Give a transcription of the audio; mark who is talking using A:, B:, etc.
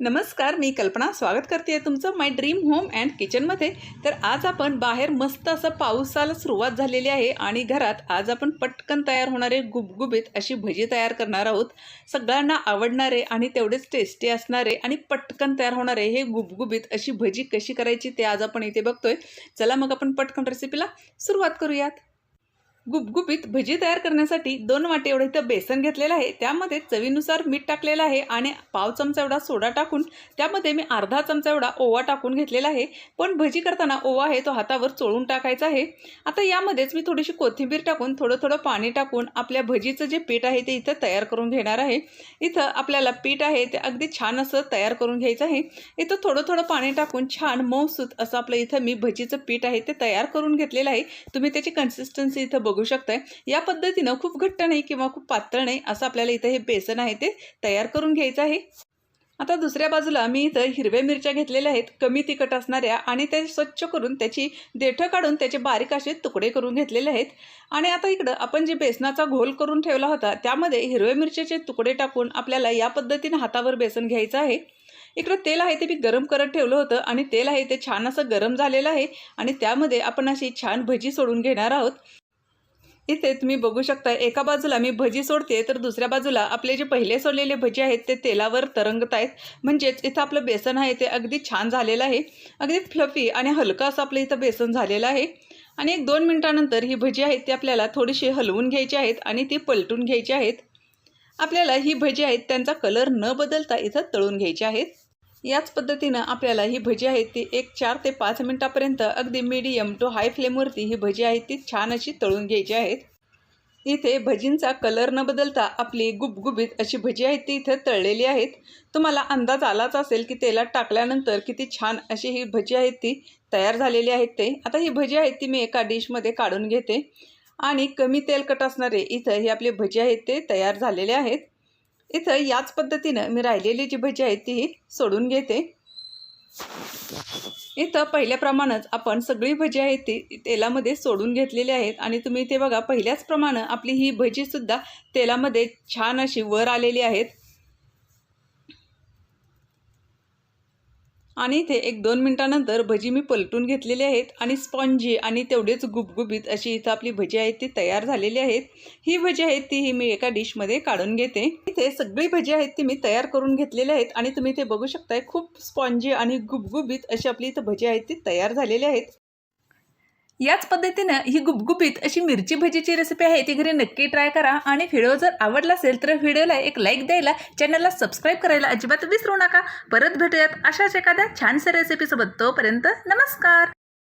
A: नमस्कार मी कल्पना. स्वागत करते आहे तुमचं माय ड्रीम होम अँड किचनमध्ये तर आज आपण बाहेर मस्त असं पावसाला सुरुवात झालेली आहे आणि घरात आज आपण पटकन तयार होणारे गुबगुबीत अशी भजी तयार करणार आहोत. सगळ्यांना आवडणारे आणि तेवढेच टेस्टी असणारे आणि पटकन तयार होणारे हे गुबगुबीत अशी भजी कशी करायची ते आज आपण इथे बघतोय. चला मग आपण पटकन रेसिपीला सुरुवात करूयात. गुबगुबीत भजी तयार करण्यासाठी दोन वाटे एवढं इथं बेसन घेतलेलं आहे. त्यामध्ये चवीनुसार मीठ टाकलेलं आहे आणि पाव चमचा एवढा सोडा टाकून त्यामध्ये मी अर्धा चमचा एवढा ओवा टाकून घेतलेला आहे. पण भजी करताना ओवा आहे तो हातावर चोळून टाकायचा आहे. आता यामध्येच मी थोडीशी कोथिंबीर टाकून थोडं थोडं पाणी टाकून आपल्या भजीचं जे पीठ आहे ते इथं तयार करून घेणार आहे. इथं आपल्याला पीठ आहे ते अगदी छान असं तयार करून घ्यायचं आहे. इथं थोडं थोडं पाणी टाकून छान मऊसूत असं आपलं इथं मी भजीचं पीठ आहे ते तयार करून घेतलेलं आहे. तुम्ही त्याची कन्सिस्टन्सी इथं बघू शकताय. या पद्धतीनं खूप घट्ट नाही किंवा खूप पातळ नाही असं आपल्याला इथं हे बेसन आहे ते तयार करून घ्यायचं आहे. आता दुसऱ्या बाजूला मी इथं हिरव्या मिरच्या घेतलेल्या आहेत. कमी तिखट असणाऱ्या आणि ते स्वच्छ करून त्याची देठं काढून त्याचे बारीक असे तुकडे करून घेतलेले आहेत. आणि आता इकडं आपण जे बेसनाचा घोल करून ठेवला होता त्यामध्ये हिरव्या मिरच्याचे तुकडे टाकून आपल्याला या पद्धतीने हातावर बेसन घ्यायचं आहे. इकडं तेल आहे ते मी गरम करत ठेवलं होतं आणि तेल आहे ते छान असं गरम झालेलं आहे आणि त्यामध्ये आपण अशी छान भजी सोडून घेणार आहोत. इथे तुम्ही बघू शकता एका बाजूला मी भजी सोडते तर दुसऱ्या बाजूला आपले जे पहिले सोडलेले भजी आहेत ते तेलावर तरंगत आहेत. म्हणजेच इथं आपलं बेसन आहे ते अगदी छान झालेलं आहे. अगदी फ्लफी आणि हलकं असं आपलं इथं बेसन झालेलं आहे. आणि एक दोन मिनटानंतर ही भजी आहेत ती आपल्याला थोडीशी हलवून घ्यायची आहेत आणि ती पलटून घ्यायची आहेत. आपल्याला ही भजी आहेत त्यांचा कलर न बदलता इथं तळून घ्यायची आहेत. याच पद्धतीनं आपल्याला ही भजी आहे ती एक चार ते पाच मिनटापर्यंत अगदी मीडियम टू हाय फ्लेमवरती ही भजी आहे ती छान अशी तळून घ्यायची आहेत. इथे भजींचा कलर न बदलता आपली गुबगुबीत अशी भजी आहे ती इथे तळलेली आहेत. तुम्हाला अंदाज आलाच असेल की तेलात टाकल्यानंतर किती छान अशी ही भजी आहेत ती तयार झालेली आहेत ते. आता ही भजी आहेत ती मी एका डिशमध्ये काढून घेते. आणि कमी तेलकट असणारे इथं ही आपली भजी आहेत ते तयार झालेले आहेत. इथं याच पद्धतीनं मी राहिलेली जी भजी आहे ती सोडून घेते. इथं पहिल्याप्रमाणेच आपण सगळी भजी आहे ती तेलामध्ये सोडून घेतलेली आहेत आणि तुम्ही इथे बघा पहिल्याचप्रमाणे आपली ही भजीसुद्धा तेलामध्ये छान अशी वर आलेली आहेत. आणि इथे एक दोन मिनटानंतर भजी मी पलटून घेतलेली आहेत आणि स्पॉन्जी आणि तेवढेच गुबगुबीत अशी इथं आपली भजी आहे ती तयार झालेली आहेत. ही भजी आहेत ती ही मी एका डिशमध्ये काढून घेते. इथे सगळी भजी आहेत ती मी तयार करून घेतलेली आहेत आणि तुम्ही इथे बघू शकताय खूप स्पॉन्जी आणि गुबगुबीत अशी आपली इथं भजी आहेत ती तयार झालेली आहेत. याच पद्धतीनं ही गुपगुपीत अशी मिरची भजीची रेसिपी आहे ती घरी नक्की ट्राय करा. आणि व्हिडिओ जर आवडला असेल तर व्हिडिओला एक लाईक द्यायला चॅनलला सबस्क्राईब करायला अजिबात विसरू नका. परत भेटूयात अशाच एखाद्या छानशा रेसिपीसोबत तोपर्यंत नमस्कार!